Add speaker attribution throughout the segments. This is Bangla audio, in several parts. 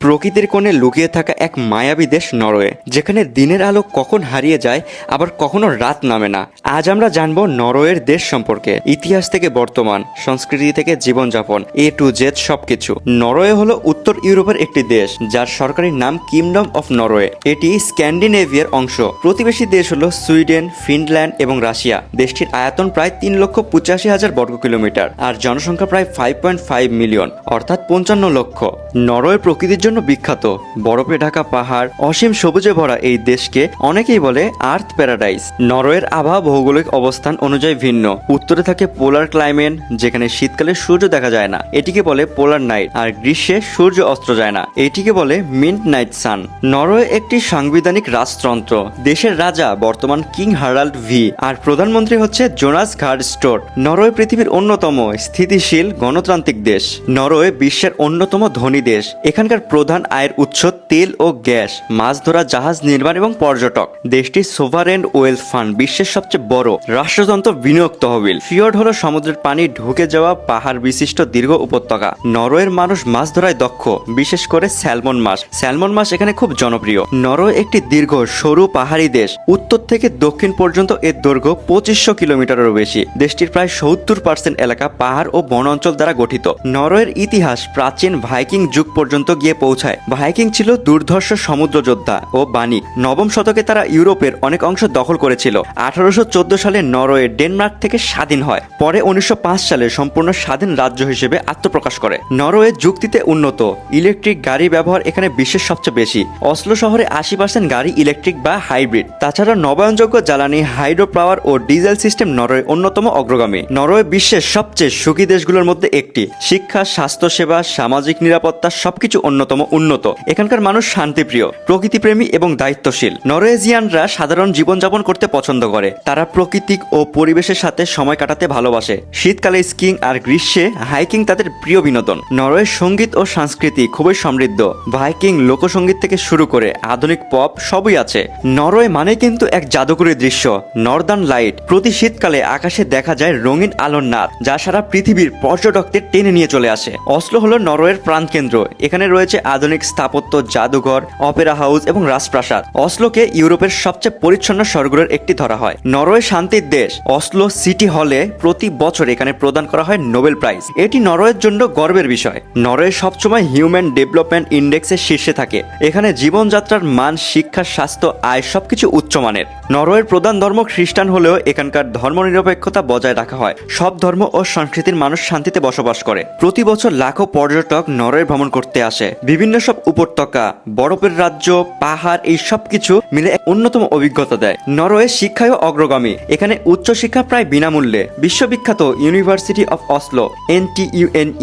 Speaker 1: প্রকৃতির কোণে লুকিয়ে থাকা এক মায়াবী দেশ নরওয়ে, যেখানে দিনের আলো কখন হারিয়ে যায়, আবার কখনো রাত নামে না। আজ আমরা জানব নরওয়ের দেশ সম্পর্কে, ইতিহাস থেকে বর্তমান, সংস্কৃতি থেকে জীবনযাপন এ টু জেড সবকিছু। নরওয়ে হলো উত্তর ইউরোপের একটি দেশ, যার সরকারি নাম কিংডম অফ নরওয়ে এটি স্ক্যান্ডিনেভিয়ার অংশ। প্রতিবেশী দেশ হলো সুইডেন, ফিনল্যান্ড এবং রাশিয়া। দেশটির আয়তন প্রায় তিন লক্ষ পঁচাশি হাজার বর্গ কিলোমিটার, আর জনসংখ্যা প্রায় ফাইভ পয়েন্ট ফাইভ মিলিয়ন অর্থাৎ পঞ্চান্ন লক্ষ। নরওয়ে প্রকৃতির জন্য বিখ্যাত। বরফে ঢাকা পাহাড়, অসীম সবুজে ভরা এই দেশকে অনেকেই বলে আর্থ প্যারাডাইস। নরওয়ের আবহাওয়া ভৌগোলিক অবস্থান অনুযায়ী ভিন্ন। উত্তরে থাকে পোলার ক্লাইমেট, যেখানে শীতকালে সূর্য দেখা যায় না। এটিকে বলে পোলার নাইট, আর গ্রীষ্মে সূর্য অস্ত যায় না। এটিকে বলে মিন্ট নাইট সান। নরওয়ে একটি সাংবিধানিক রাজতন্ত্র। দেশের রাজা বর্তমান কিং হারাল্ড ভি, আর প্রধানমন্ত্রী হচ্ছে জোনাস ঘাট স্টোর নরওয়ে পৃথিবীর অন্যতম স্থিতিশীল গণতান্ত্রিক দেশ। নরওয়ে বিশ্বের অন্যতম ধনী দেশ। এখানকার প্রধান আয়ের উৎস তেল ও গ্যাস, মাছ ধরা, জাহাজ নির্মাণ এবং পর্যটক। দেশটির সোভারেন ওয়েলথ ফান্ড বিশ্বের সবচেয়ে বড় রাষ্ট্রযন্ত্র বিনিয়োগ তহবিল। ফিয়র্ড হলো সমুদ্রের পানি ঢুকে যাওয়া পাহাড় বিশিষ্ট দীর্ঘ উপত্যকা। নরওয়ের মানুষ মাছ ধরায় দক্ষ, বিশেষ করে স্যালমন মাছ। স্যালমন মাছ এখানে খুব জনপ্রিয়। নরওয়ে একটি দীর্ঘ, সরু, পাহাড়ি দেশ। উত্তর থেকে দক্ষিণ পর্যন্ত এর দৈর্ঘ্য পঁচিশশো কিলোমিটারেরও বেশি। দেশটির প্রায় সত্তর পার্সেন্ট এলাকা পাহাড় ও বন অঞ্চল দ্বারা গঠিত। নরওয়ের ইতিহাস প্রাচীন ভাইকিং যুগ পর্যন্ত গিয়ে পৌঁছায়। ভাইকিং ছিল দুর্ধর্ষ সমুদ্র যোদ্ধা ও বাণিক নবম শতকে তারা ইউরোপের অনেক অংশ দখল করেছিল। আঠারোশো চোদ্দ সালে নরওয়ে ডেনমার্ক থেকে স্বাধীন হয়। পরে উনিশশো পাঁচ সালে সম্পূর্ণ স্বাধীন রাজ্য হিসেবে আত্মপ্রকাশ করে। নরওয়ে যুক্তিতে উন্নত। ইলেকট্রিক গাড়ি ব্যবহার এখানে বিশ্বের সবচেয়ে বেশি। অসলো শহরে আশি পার্সেন্ট গাড়ি ইলেকট্রিক বা হাইব্রিড। তাছাড়া নবায়নযোগ্য জ্বালানি হাইড্রো পাওয়ার ও ডিজেল সিস্টেম নরওয়ে অন্যতম অগ্রগামী। নরওয়ে বিশ্বের সবচেয়ে সুখী দেশগুলোর মধ্যে একটি। শিক্ষা, স্বাস্থ্যসেবা, সামাজিক নিরাপত্তা সবকিছু অন্যতম উন্নত। এখানকার মানুষ শান্তিপ্রিয়, প্রকৃতিপ্রেমী এবং দায়িত্বশীল। নরওয়েজিয়ানরা সাধারণ জীবনযাপন করতে পছন্দ করে। তারা প্রকৃতিক ও পরিবেশের সাথে সময় কাটাতে ভালোবাসে। শীতকালে স্কিং আর গ্রীষ্মে হাইকিং তাদের প্রিয় বিনোদন। নরওয়ের সংগীত ও সংস্কৃতি খুবই সমৃদ্ধ। ভাইকিং লোকসঙ্গীত থেকে শুরু করে আধুনিক পপ সবই আছে। নরওয়ে মানে কিন্তু এক জাদুকরী দৃশ্য, নর্দার্ন লাইট। প্রতি শীতকালে আকাশে দেখা যায় রঙিন আলোর নাদ, যা সারা পৃথিবীর পর্যটকদের টেনে নিয়ে চলে আসে। অসলো হলো নরওয়ের প্রাণকেন্দ্র। এখানে রয়েছে আধুনিক স্থাপত্য, জাদুঘর, অপেরা হাউস এবং রাজপ্রাসাদ। অসলোকে ইউরোপের সবচেয়ে পরিচ্ছন্ন শহরগুলোর একটি ধরা হয়। নরওয়ে শান্তির দেশ। অসলো সিটি হলে প্রতি বছর এখানে প্রদান করা হয় নোবেল প্রাইজ। এটি নরওয়ের জন্য গর্বের বিষয়। নরওয়ে সবসময় হিউম্যান ডেভেলপমেন্ট ইন্ডেক্সের শীর্ষে থাকে। এখানে জীবনযাত্রার মান, শিক্ষা, স্বাস্থ্য, আয় সবকিছু উচ্চমানের নরওয়ের প্রধান ধর্ম খ্রিস্টান হলেও এখানকার ধর্মনিরপেক্ষতা বজায় রাখা হয়। সব ধর্ম ও সংস্কৃতির মানুষ শান্তিতে বসবাস করে। প্রতি বছর লাখো পর্যটক নরওয়ে ভ্রমণ করতে আসে। বিভিন্ন সব উপত্যকা, বরফের রাজ্য, পাহাড়, এই সব কিছু মিলে এক অন্যতম অভিজ্ঞতা দেয়। নরওয়ে শিক্ষায় অগ্রগামী। এখানে উচ্চশিক্ষা প্রায় বিনামূল্যে। বিশ্ববিখ্যাত university of Oslo N T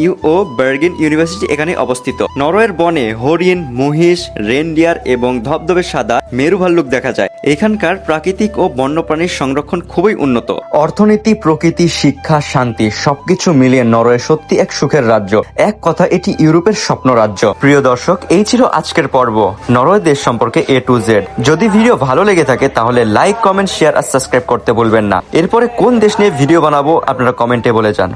Speaker 1: U O Bergen university এখানে অবস্থিত। নরওয়ের বনে হরিণ, মহিষ রেনডিয়ার এবং ধবধবে সাদা মেরু ভাল্লুক দেখা যায়। এখানকার প্রাকৃতিক ও বন্যপ্রাণীর সংরক্ষণ খুবই উন্নত। অর্থনীতি, প্রকৃতি, শিক্ষা, শান্তি সবকিছু মিলিয়ে নরওয়ে সত্যি এক সুখের রাজ্য। এক কথা, এটি ইউরোপের স্বপ্ন রাজ্য প্রিয় দর্শক, এই ছিল আজকের পর্ব নরওয়ে দেশ সম্পর্কে এ টু জেড যদি ভিডিও ভালো লেগে থাকে, তাহলে লাইক কমেন্ট শেয়ার আর সাবস্ক্রাইব করতে ভুলবেন না। এরপরে কোন দেশ নিয়ে ভিডিও বানাবো, আপনারা কমেন্টে বলে যান